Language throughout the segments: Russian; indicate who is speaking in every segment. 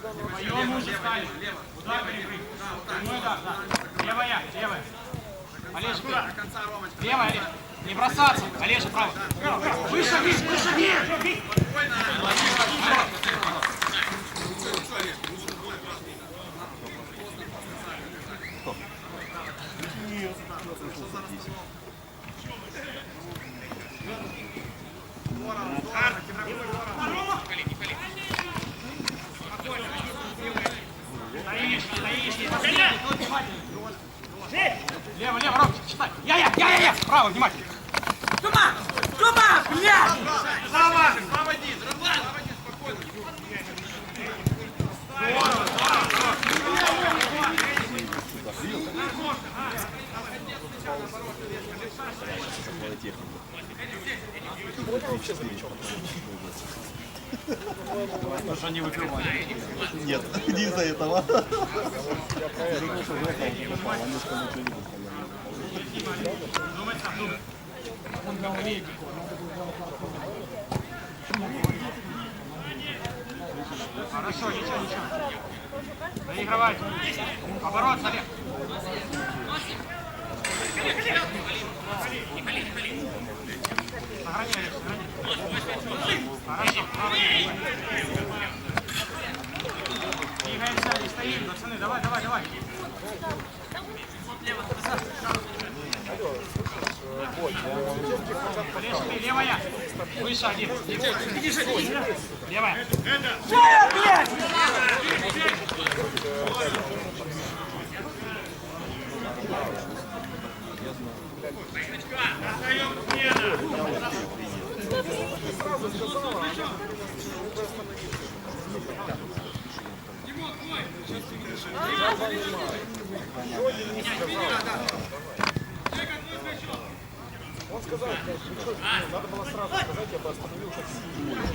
Speaker 1: Вдвоем уже стали. Удар перекрыть. Прямой удар, да. Левая, левая. Олежа, ты. Левая, Олеж. Не бросаться. Олежа, право. Выше, выше, выше, выше. Стоишь, стоишь, не последний, тут внимательно. Лево, лево, Ром, читай. Я, я, я, я, я. Право, внимательно.
Speaker 2: Тюма! Тюма, блядь!
Speaker 1: Слава!
Speaker 3: Нет, не из-за этого.
Speaker 1: Думай сам, думай. Хорошо, ничего, ничего. Заигрывать. Оборот, Олег. Сохрани, Олег, сохрани. Хорошо. Двигаемся, не стоим, пацаны, давай, давай, давай. Олежка, ты левая. Выше один. Левая.
Speaker 2: Шея, блядь!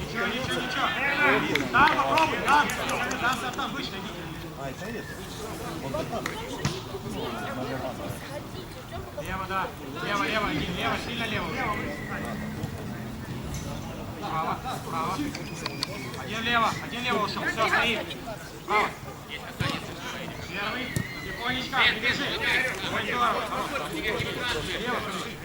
Speaker 1: Ничего, ничего, ничего. Да, попробуй, да. Там, там, там, выше иди. Лево, да. Лево, лево, лево, сильно лево. Право, право. Один лево, один лево ушел. Все, стоит. Право. Первый. Тихонечко, не бежи. Ой, здорово. Хорош. Лево, смотри.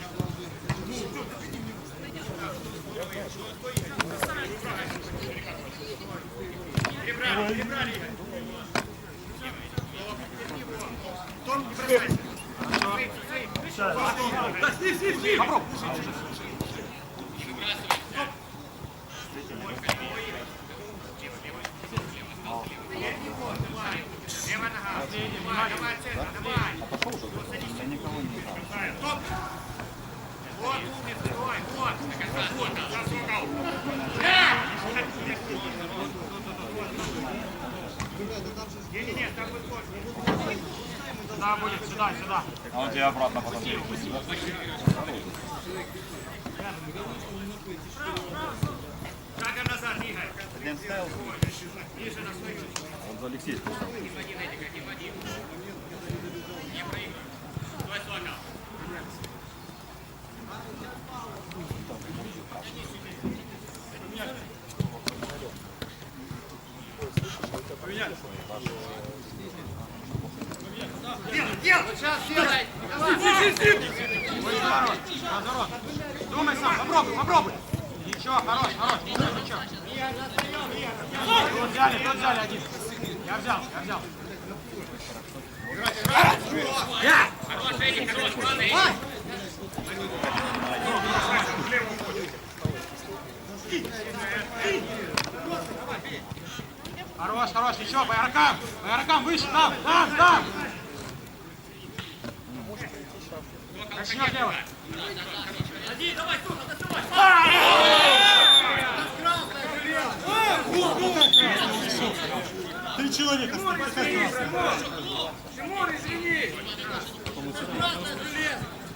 Speaker 1: Попробуй. Последний, внимательно. Сюда будет, сюда, сюда.
Speaker 3: А он тебя обратно потом. Один ставил. Он за Алексей спустил.
Speaker 1: Ой, здорово. Здорово. Думай сам, попробуй, попробуй. Ничего, хорош, хорош, ничего, ничего. Тут взяли, тут взяли один. Я взял, я взял. Хорош, хорош, ничего, по ярокам, по ярокам, выше, там, там, там. Начнем делать.
Speaker 3: Три человека.
Speaker 2: Тимур, извини!
Speaker 1: Тогда левее сердце.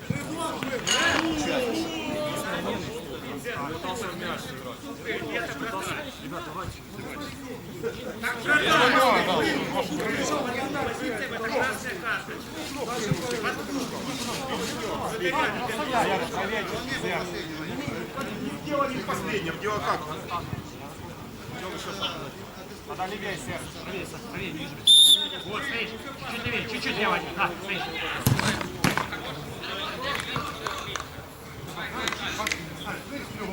Speaker 1: Дело не в последнем, дело как. Надо левее, Серж. Левее,
Speaker 4: Саш, левее, ниже. Вот, смотри, чуть левее, чуть-чуть левее. А, смотри.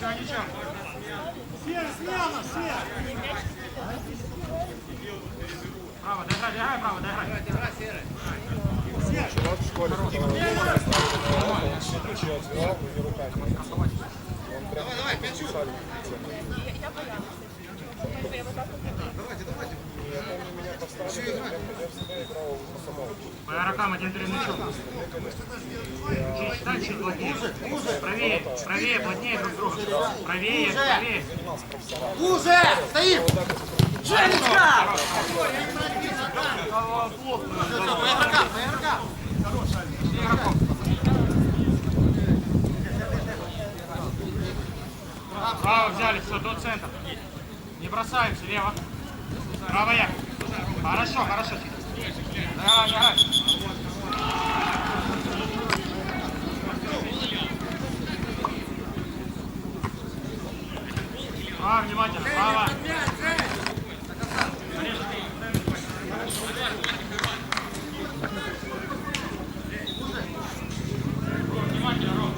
Speaker 1: Ничего, ничего. Право, дограй, дограй, право, дограй.
Speaker 4: Давай, давай, пячу.
Speaker 1: По рукам один перед мячом. Чуть дальше, плотнее. Правее, правее, плотнее друг к другу. Правее, правее.
Speaker 4: Уже! Стоим!
Speaker 2: Женечка!
Speaker 4: По игрокам, по игрокам.
Speaker 1: Право взяли, все, до центра. Бросаемся, лево. Право я. Хорошо, хорошо. Давай, давай. Право, внимательно, право. Внимательно, Ром.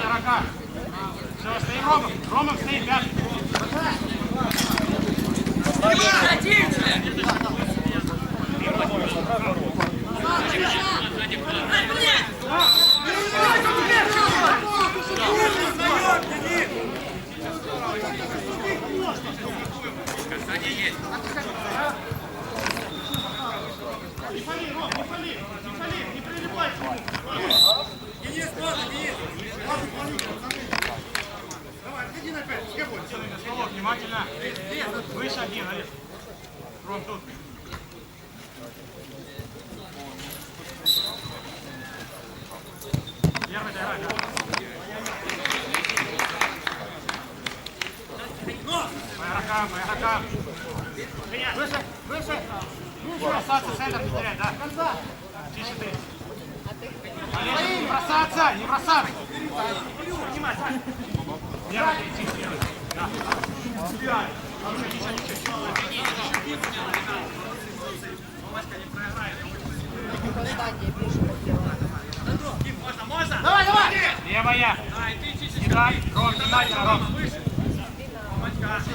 Speaker 1: Сорока. Все, стоим Ромом. Ромом стоим, пятый. Столок, внимательно. Выше один, Олег. Ром, тут. Первый, давай, давай. По игрокам, по игрокам. Выше, выше. Бросаться, центр не терять, да? Тише ты. Олег, не бросаться, не бросаться. Левый, иди, левый. Да. Ничего, ничего, ничего.
Speaker 4: Давай, давай!
Speaker 1: Левая. Не дай. Ром, внимательно, Ром. Стали.
Speaker 4: Каждый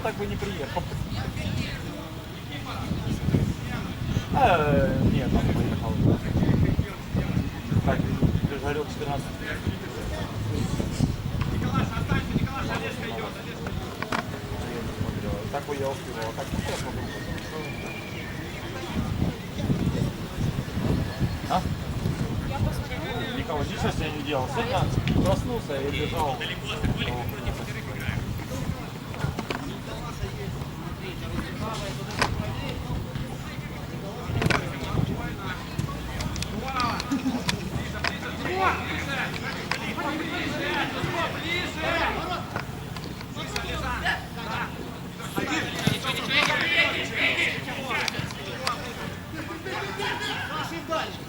Speaker 3: бы так бы не приехал. Э, нет, там поехал. Так, ты же говорил 14. Так бы я успевал. Так, ну, сейчас могу. А? Никого, ничего себе не делал. Сегодня проснулся и бежал.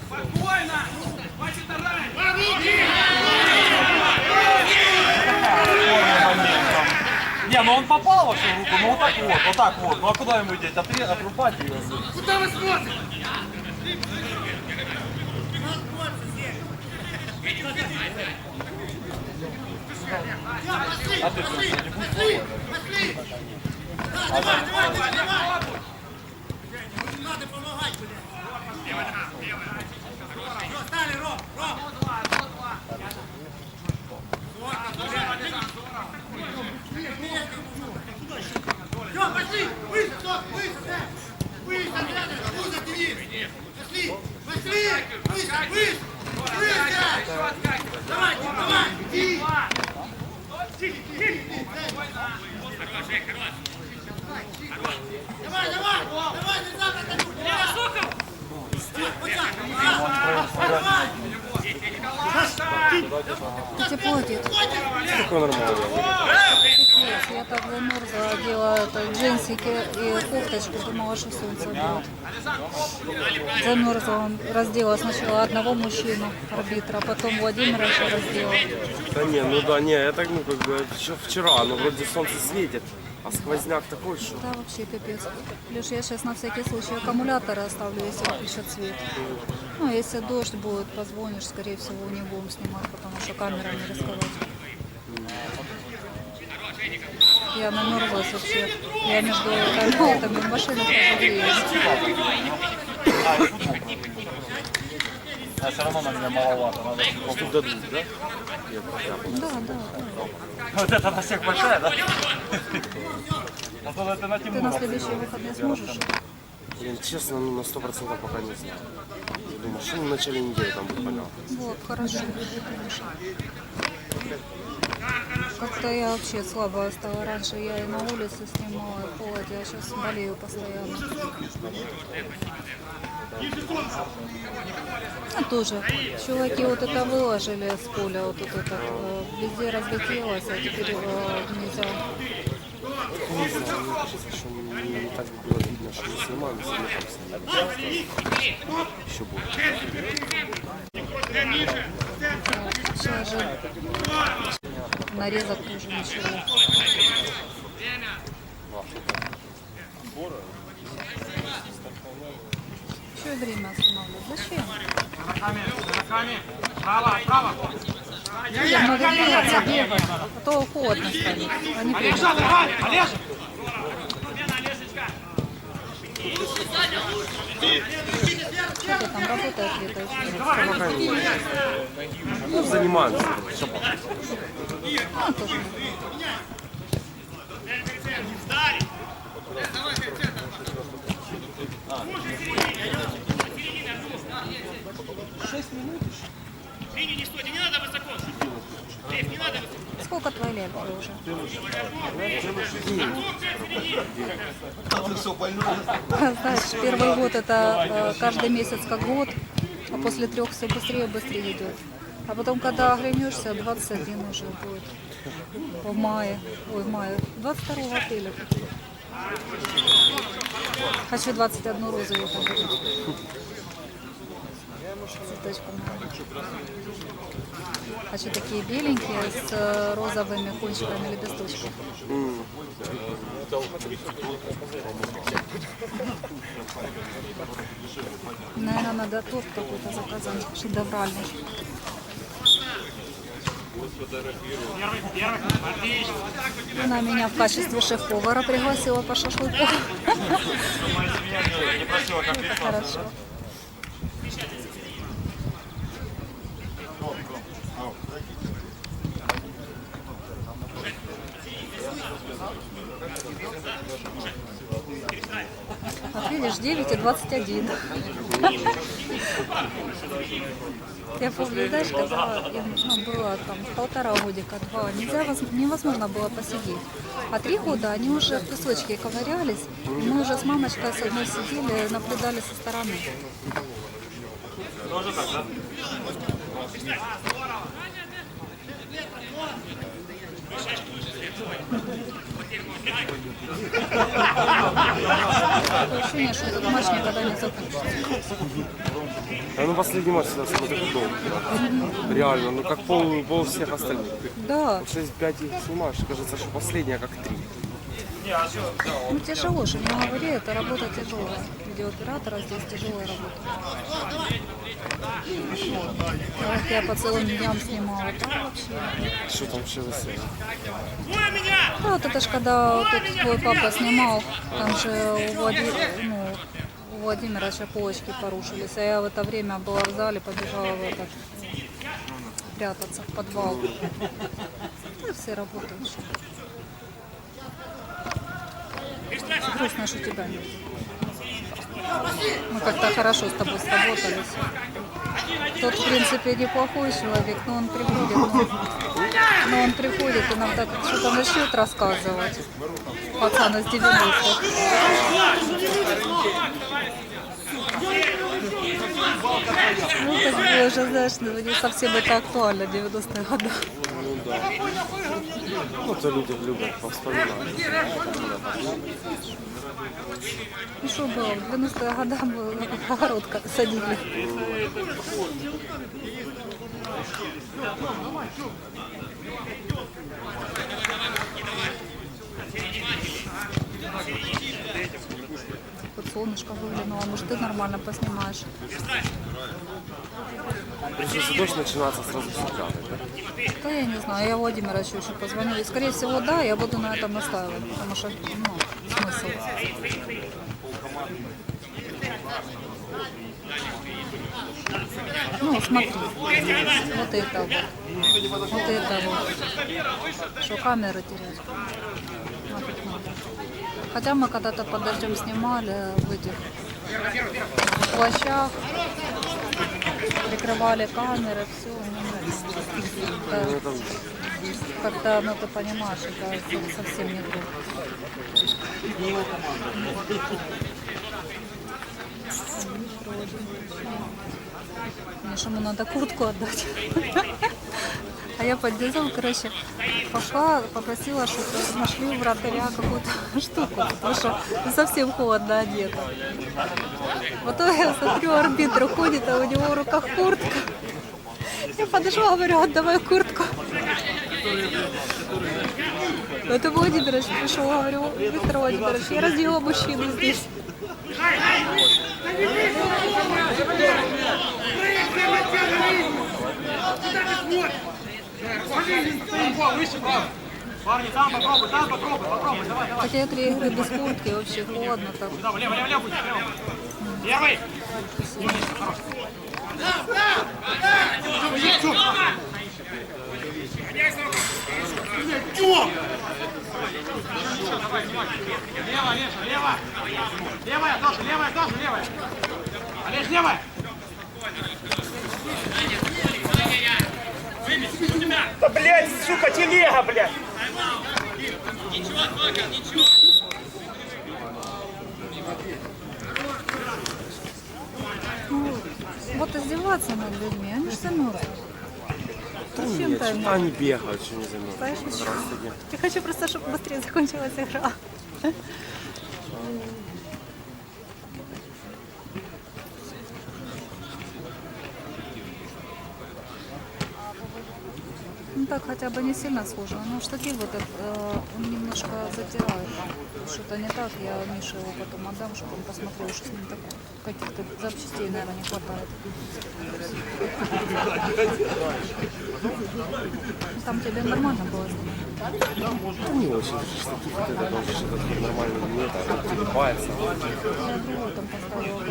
Speaker 1: Спокойно. Хватит орать.
Speaker 3: моментом. Не, ну он попал вообще в руку, ну вот так вот, вот так вот. Ну а куда ему деть? Отре- отрубать ее?
Speaker 4: Куда вы смотрите? Пошли,
Speaker 3: А ты
Speaker 4: пошли,
Speaker 3: что, не будешь
Speaker 4: пошли, пошли! Да, давай, давай, давай, давай! Надо помогать, блядь! Всё, стали, Ром, Ром! Все, пошли! Выше, стоп, выше, да! Выше, рядом, Кузя, тяни! Пошли, пошли! Выше, выше! Выше! Давай, давай! Иди! Давай, давай! Давай, нельзя протянуть! Давай! Вот так, да. Давай!
Speaker 5: Тепло идет. Пипец, я так замерзла, одела это, джинсики и кофточку, думала, что солнце будет. Замерзла, он раздела сначала одного мужчину, арбитра, а потом Владимира еще раздела.
Speaker 6: Да не, ну да, не, это ну как бы еще вчера, ну вроде солнце светит.
Speaker 2: А сквозняк такой, что
Speaker 5: Да, вообще капец. Лишь я сейчас на всякий случай аккумуляторы оставлю, если включат свет. Ну, если дождь будет, позвонишь, скорее всего, не будем снимать, потому что камера не рисковать. Я намерзлась вообще. Я между тайм-аутами в машинах разогреюсь.
Speaker 3: А, все равно на меня маловато. Надо
Speaker 2: тут дадут, да?
Speaker 5: Да, да, да.
Speaker 3: Вот это на всех большая, да? То это на
Speaker 5: Ты на следующие выходные сможешь?
Speaker 2: Блин, честно, ну на сто процентов пока не знаю. Я думаю, что в начале недели там будет понятно.
Speaker 5: Вот, хорошо. Как-то я вообще слабая стала. Раньше я и на улице снимала, холоде, а сейчас болею постоянно. А тоже. Чуваки вот это выложили с поля, вот это э, везде разлетелось, а теперь э, нельзя.
Speaker 2: Что не так было видно, мы снимаем, если мы там будет.
Speaker 5: Сейчас же нарезок тоже ничего. И время останавливать. Зачем?
Speaker 1: Руками, руками. Право, право.
Speaker 5: Людям надо двигаться, бегать, а то холодно станет. Они.
Speaker 1: Олежа, Олежа.
Speaker 5: Что ты там работает где-то еще?
Speaker 2: Ну, занимаемся. Всё
Speaker 5: А, тоже.
Speaker 7: Линии не стойте, не надо высоко. Лев, не надо высоко.
Speaker 5: Сколько твоей ляльки уже? Знаешь, первый год это э, каждый месяц как год, а после трех все быстрее и быстрее идет. А потом, когда оглянешься, 21 уже будет. В мае, ой, в мае, 22 апреля. Хочу 21 розовую подарить. Цветочком. Хочу такие беленькие с э, розовыми кончиками лепесточков. Наверное, надо торт какой-то заказать, шедевральный. Она меня в качестве шеф-повара пригласила по шашлыку. Хорошо. Видишь, 9 и 21. Я помню, знаешь, когда я ну, была там полтора годика, два, нельзя, воз- невозможно было посидеть. А три года они уже в песочке ковырялись, и мы уже с мамочкой с одной сидели, наблюдали со стороны.
Speaker 3: Тоже так, да?
Speaker 5: Ощущение, что этот матч никогда не закончится.
Speaker 2: А ну последний матч всегда смотрю да. Реально, ну как пол, пол всех остальных.
Speaker 5: Да,
Speaker 2: Потому что если 5 их снимаешь, кажется, что последняя как 3.
Speaker 3: Не, а
Speaker 5: ну тяжело же, не говори, это работа тяжелая. Видеооператора здесь тяжелая работа. Вот я по целым дням снимала, вообще.
Speaker 2: Что там вообще за связь?
Speaker 7: Двое меня!
Speaker 5: А вот это ж когда вот тут твой папа снимал, там же у, Влади- ну, у Владимира еще полочки порушились, а я в это время была в зале, побежала в этот прятаться в подвал. Ну, все работают. Грустно, что тебя нет. Мы как-то хорошо с тобой сработались. Тот, в принципе, неплохой человек, но он приходит, но, он приходит иногда как что-то начнет рассказывать. Пацан из 90-х. Ну, как бы уже, знаешь, ну, не совсем это актуально, 90-е годы.
Speaker 2: Ну, то люди любят повспоминать.
Speaker 5: Ну, что было, в 90-е годы был огород садили. Тут солнышко выглянуло, может ты нормально поснимаешь.
Speaker 2: Если дождь начинается, сразу все тянет, да?
Speaker 5: Да я не знаю, я Владимира еще еще позвоню. И скорее всего, да, я буду на этом настаивать, потому что, ну, смысл. Ну, смотри, вот это вот, вот это вот, что камеры надо. Хотя мы когда-то под дождем снимали в этих плащах, прикрывали камеры, все.
Speaker 2: Ну,
Speaker 5: Как-то, ну ты понимаешь, это со- совсем не то. Мне же ему надо куртку отдать. А я поддержал, короче, пошла, попросила, чтобы нашли вратаря какую-то штуку, потому что совсем холодно одета. Потом я смотрю, арбитр уходит, а у него в руках куртка. Я подошла, говорю, отдавай куртку. Это Владимирович пришел, говорю, Виктор Владимирович, я раздела мужчину здесь.
Speaker 1: Парни, там попробуй, там попробуй, попробуй, давай, давай.
Speaker 5: Хотя три игры без куртки, вообще холодно так.
Speaker 1: Сюда, влево, лево, лево, будь, лево. Первый. Лево, Олеж, лево. Левая тоже, левая тоже, левая. Олеж, левая.
Speaker 7: Да, блядь, сука, телега, блядь!
Speaker 5: Ну, вот издеваться над людьми, они же замерзли. Зачем ты
Speaker 2: что-то они бегают, что не? Здравствуйте.
Speaker 5: Я хочу просто, чтобы быстрее закончилась игра. Ну так хотя бы не сильно схоже, но штатив этот, э, он немножко затирает. Что-то не так, я Мише его потом отдам, чтобы он посмотрел, что с ним такое. Каких-то запчастей, наверное, не хватает. Там тебе нормально было снимать?
Speaker 2: Это не очень. Штатив вот это должен что-то нормально не это, а телепается.
Speaker 5: Я другой там поставила.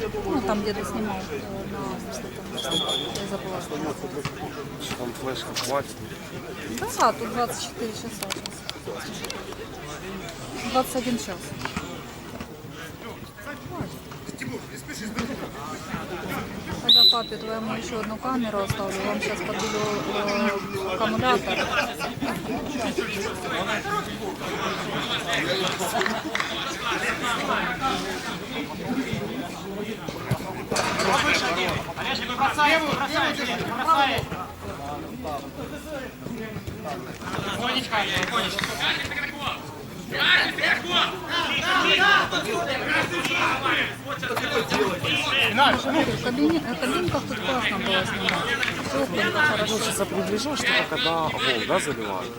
Speaker 5: Ну, там где ты снимал э, на что там, я забыла.
Speaker 2: Что там флешка хватит.
Speaker 5: Да, тут 24 часа сейчас. 21 час. Когда папе твоему еще одну камеру оставлю, вам сейчас подбилю э, аккумулятор.
Speaker 1: Бросай, бросай, бросай.
Speaker 5: В кабине, э, кабинках тут классно было снимать.
Speaker 2: Хочется приближать, только когда гол, да, заливают.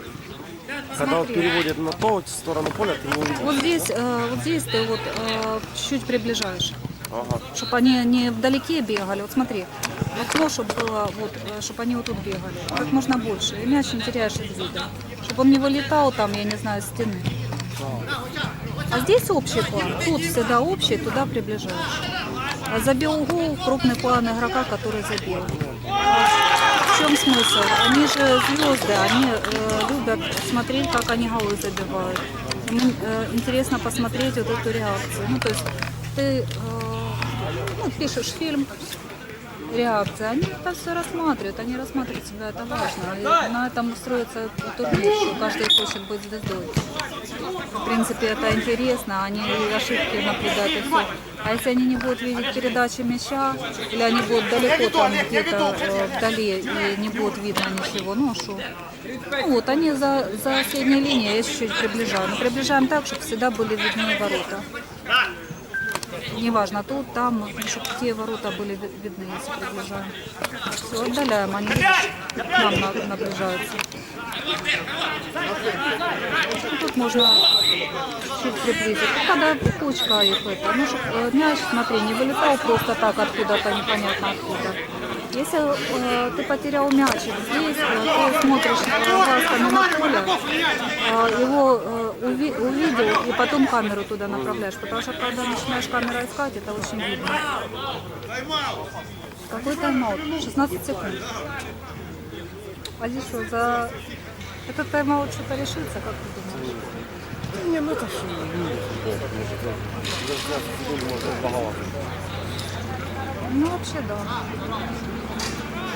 Speaker 2: Когда вот переводят на то сторону поля, ты не увидишь.
Speaker 5: Вот здесь, э, вот здесь ты вот э, чуть-чуть приближаешь,
Speaker 2: Ага.
Speaker 5: чтобы они не вдалеке бегали. Вот смотри, окно, чтобы было, вот, чтобы они вот тут бегали, как можно больше. И мяч не теряешь из вида. Чтобы он не вылетал там, я не знаю, стены. А здесь общий план. Тут всегда общий, туда приближаешь. А забил гол, крупный план игрока, который забил. В чем смысл? Они же звезды, они э, любят смотреть, как они голы забивают. Им э, интересно посмотреть вот эту реакцию. Ну, то есть ты э, ну, пишешь фильм, реакция, они это все рассматривают, они рассматривают себя, это важно. И на этом строится турнир, что каждый хочет быть звездой. В принципе, это интересно, они и ошибки наблюдают и все. А если они не будут видеть передачи мяча, или они будут далеко там где-то э, вдали и не будет видно ничего, ну что? Ну вот, они за, за средней линией, я чуть-чуть приближаю. Но приближаем так, чтобы всегда были видны ворота. Неважно, тут, там, чтобы те ворота были ви- видны, если приближаем. Все, отдаляем, они к нам на- наближаются. Ну, Тут можно чуть приблизить. Ну, когда кучка их это, ну, чтоб э, мяч, смотри, не вылетал просто так откуда-то, непонятно откуда. Если э, ты потерял мячик здесь, э, ты смотришь глазками на поле, э, его э, уви- увидел и потом камеру туда направляешь, потому что когда начинаешь камеру искать, это очень видно. Какой тайм-аут? 16 секунд. А здесь что, за этот тайм-аут что-то решится, как ты думаешь?
Speaker 2: Ну да. 15 секунд можна багато.
Speaker 5: Ну, вообще, да.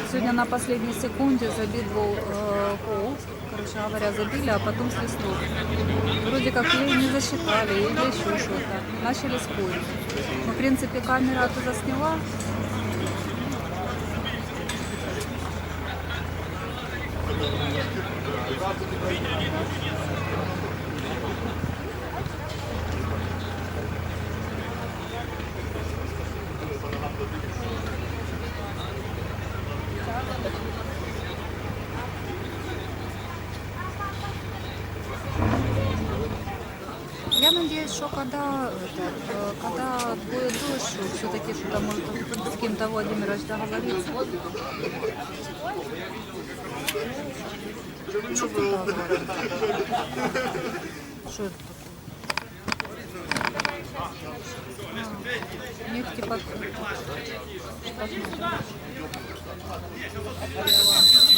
Speaker 5: Сегодня на последней секунде забит был э. Короче говоря, забили, а потом свистнул. Вроде как или не засчитали, или еще что-то. Начали спорить. Но, в принципе, камера туда сняла. Я надеюсь, что когда, это, когда будет дождь, все-таки что-то может с кем-то Владимирович договориться. Что это такое? А, Нефти под... штатной.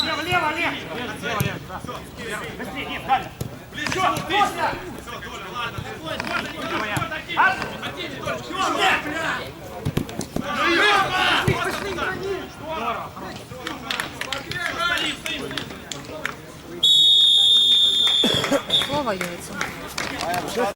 Speaker 1: Лево, лево, лево. Лево, лево, да. Быстрее, нет, дальше. Все, после. Лево, я. А?
Speaker 5: Слово яйца.